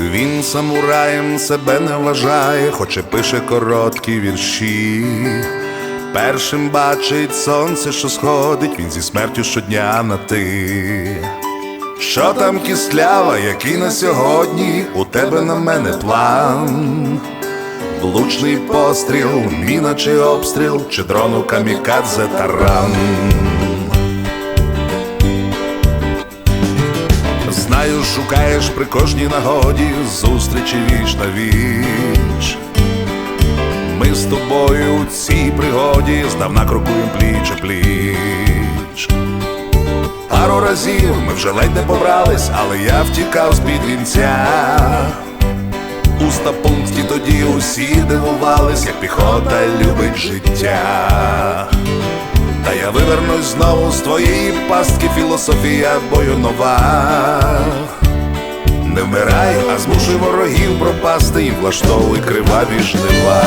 Він самураєм себе не вважає, хоч і пише короткі вірші. Першим бачить сонце, що сходить, він зі смертю щодня на ти. Що там кислява, який на сьогодні у тебе на мене план? Влучний постріл, міна чи обстріл, чи дрону камікадзе таран. Знаю, шукаєш при кожній нагоді зустрічі віч на віч. Ми з тобою у цій пригоді здавна крокуєм пліч о пліч. Пару разів ми вже ледь не побрались, але я втікав з-під вінця. У стапункті тоді усі дивувались, як піхота любить життя. Я вивернусь знову з твоєї пастки, філософія бою нова. Не вмирай, а змушуй ворогів пропасти і влаштовуй криваві жнива.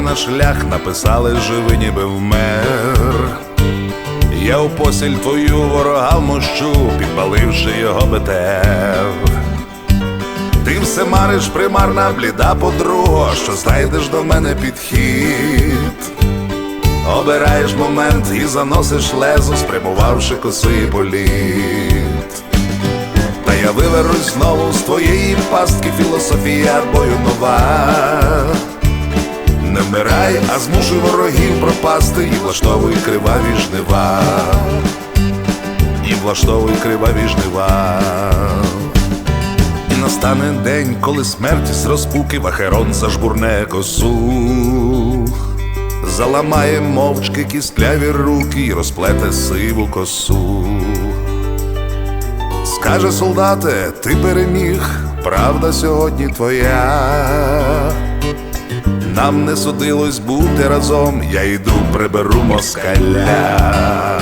Про шлях написали живи, ніби вмер. Я у посіль твою ворога мощу, підпаливши його БТР. Ти все мариш, примарна, бліда подруга, що знайдеш до мене підхід. Обираєш момент і заносиш лезо, спрямувавши косий політ. Та я вивернусь знову з твоєї пастки, філософія бою нова. Не вмирай, а змушуй ворогів пропасти і влаштовуй криваві жнива. І влаштовуй криваві жнива. І настане день, коли смерть з розпуки вахерон зажбурне косу. Заламає мовчки кістляві руки і розплете сиву косу. Скаже солдате, ти переміг, правда сьогодні твоя. Нам не судилось бути разом, я йду, приберу москаля.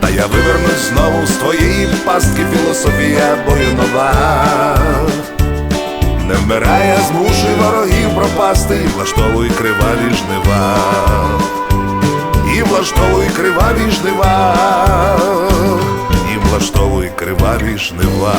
Та я вивернусь знову з твоєї пастки, філософія бою нова. Не вмирає, змушуй ворогів пропасти і влаштовуй криваві жнива. І влаштовуй криваві жнива. І влаштовуй криваві жнива.